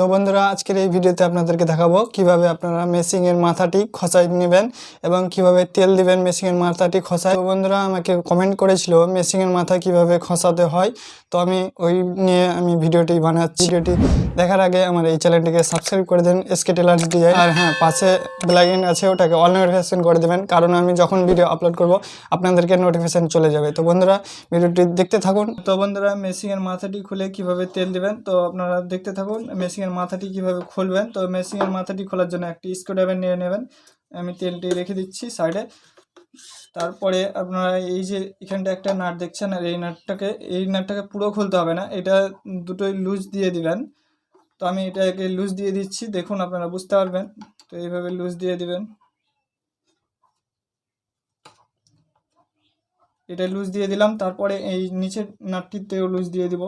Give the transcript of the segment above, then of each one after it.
তো বন্ধুরা, আজকের এই ভিডিওতে আপনাদেরকে দেখাবো কীভাবে আপনারা মেশিংয়ের মাথাটি খসাই নেবেন এবং কীভাবে তেল দিবেন মেশিংয়ের মাথাটি খসায়। তো বন্ধুরা, আমাকে কমেন্ট করেছিল মেশিংয়ের মাথা কীভাবে খসাতে হয়। তো আমি ওই নিয়ে আমি ভিডিওটি বানাচ্ছি। ভিডিওটি দেখার আগে আমার এই চ্যানেলটিকে সাবস্ক্রাইব করে দেন এসকে টেলার ডিজাইন আর হ্যাঁ পাশে বেলাইন আছে, ওটাকে অল নোটিফিকেশন করে দেবেন। কারণ আমি যখন ভিডিও আপলোড করব, আপনাদেরকে নোটিফিকেশন চলে যাবে। তো বন্ধুরা, ভিডিওটি দেখতে থাকুন। তো বন্ধুরা, মেশিনের মাথাটি খুলে কীভাবে তেল দিবেন? তো আপনারা দেখতে থাকুন মেশিনের মাথাটি কীভাবে খুলবেন? তো মেশিনের মাথাটি খোলার জন্য একটি স্ক্রুড্রাইভার নিয়ে নেবেন। আমি তেলটি রেখে দিচ্ছি সাইডে। তারপরে আপনারা এই যে এখানটা একটা নাট দেখছেন, আর এই নাটটাকে এই নাটটাকে পুরো খুলতে হবে না। এটা দুটোই লুজ দিয়ে দিবেন। তো আমি এটাকে লুজ দিয়ে দিচ্ছি। দেখুন, আপনারা বুঝতে পারবেন। তো এইভাবে লুজ দিয়ে দিবেন। এটা লুজ দিয়ে দিলাম। তারপরে এই নিচের নাটটিতেও লুজ দিয়ে দিব।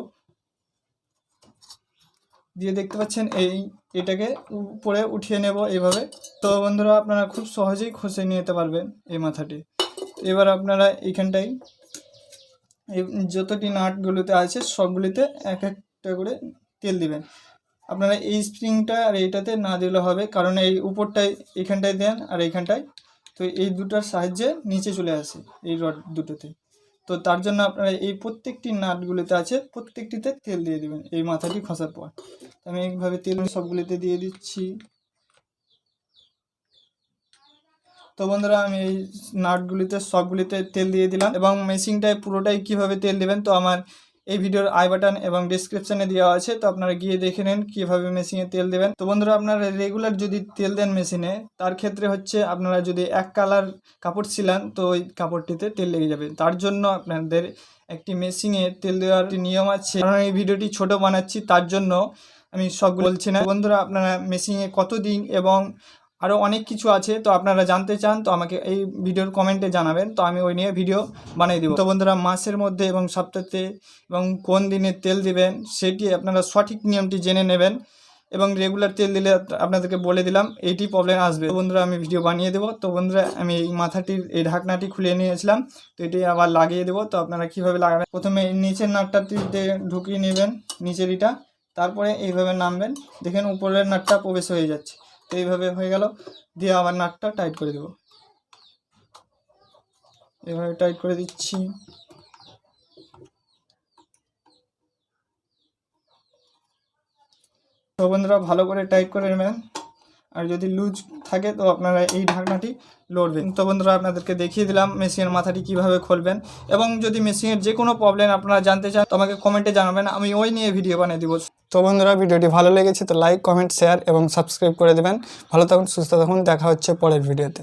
দিয়ে দেখতে পাচ্ছেন, এই এটাকে উপরে উঠিয়ে নেব এইভাবে। তো বন্ধুরা, আপনারা খুব সহজেই খসে নিয়ে যেতে পারবেন এই মাথাটি। এবার আপনারা এইখানটাই এই যতটি নাটগুলোতে আছে, সবগুলিতে এক একটা করে তেল দিবেন। আপনারা এই স্প্রিংটা আর এইটাতে না দিলে হবে, কারণ এই উপরটায়, এইখানটায় দেন আর এইখানটায়। তো এই দুটার সাহায্যে নিচে চলে আসে, এই রড দুটোতে। তো তার জন্য আপনারা এই প্রত্যেকটি নাটগুলিতে আছে, প্রত্যেকটিতে তেল দিয়ে দেবেন, এই মাথাটি খসার পর। আমি এইভাবে তেল সবগুলিতে দিয়ে দিচ্ছি। তো বন্ধুরা, আমি এই নাটগুলিতে সবগুলিতে তেল দিয়ে দিলাম এবং মেশিনটায় পুরোটাই কীভাবে তেল দেবেন, তো আমার এই ভিডিওর আই বাটন এবং ডিসক্রিপশনে দেওয়া আছে, তো আপনারা গিয়ে দেখে নেন কীভাবে মেশিনে তেল দেবেন। তো বন্ধুরা, আপনারা রেগুলার যদি তেল দেন মেশিনে তার ক্ষেত্রে হচ্ছে আপনারা যদি এক কালার কাপড় ছিলান, তো ওই কাপড়টিতে তেল লেগে যাবে। তার জন্য আপনাদের একটি মেশিনে তেল দেওয়ার একটি নিয়ম আছে। কারণ এই ভিডিওটি ছোট বানাচ্ছি, তার জন্য আমি সব বলছি না। বন্ধুরা, আপনারা মেশিনে কতদিন এবং আরও অনেক কিছু আছে, তো আপনারা জানতে চান, তো আমাকে এই ভিডিওর কমেন্টে জানাবেন। তো আমি ওই নিয়ে ভিডিও বানিয়ে দেবো। তো বন্ধুরা মাসের মধ্যে এবং সপ্তাহে এবং কোন দিনে তেল দিবেন, সেটি আপনারা সঠিক নিয়মটি জেনে নেবেন এবং রেগুলার তেল দিলে আপনাদেরকে বলে দিলাম এইটি প্রবলেম আসবে। বন্ধুরা, আমি ভিডিও বানিয়ে দেবো। তো বন্ধুরা, আমি এই মাথাটির, এই ঢাকনাটি খুলে নিয়েছিলাম, তো এটি আবার লাগিয়ে দেবো। তো আপনারা কীভাবে লাগাবেন? প্রথমে নিচের নাটটাতে ঢুকিয়ে নেবেন, নিচের ইটা। তারপরে এইভাবে নামবেন। দেখেন, উপরের নাটটা প্রবেশ হয়ে যাচ্ছে। এইভাবে হয়ে গেল। দিয়ে আবার নাটটা টাইট করে দেবো। এভাবে টাইট করে দিচ্ছি। তো বন্ধুরা, ভালো করে টাইট করে নেবেন। আর যদি লুজ থাকে, তো আপনারা এই ঢাকনাটি লড়বেন। তো বন্ধুরা, আপনাদেরকে দেখিয়ে দিলাম মেশিনের মাথাটি কীভাবে খুলবেন। এবং যদি মেশিনের যে কোনো প্রবলেম আপনারা জানতে চান, তো আমাকে কমেন্টে জানাবেন। আমি ওই নিয়ে ভিডিও বানিয়ে দিব। তো বন্ধুরা, ভিডিওটি ভালো লেগেছে তো লাইক কমেন্ট শেয়ার এবং সাবস্ক্রাইব করে দেবেন। ভালো থাকুন, সুস্থ থাকুন, দেখা হচ্ছে পরের ভিডিওতে।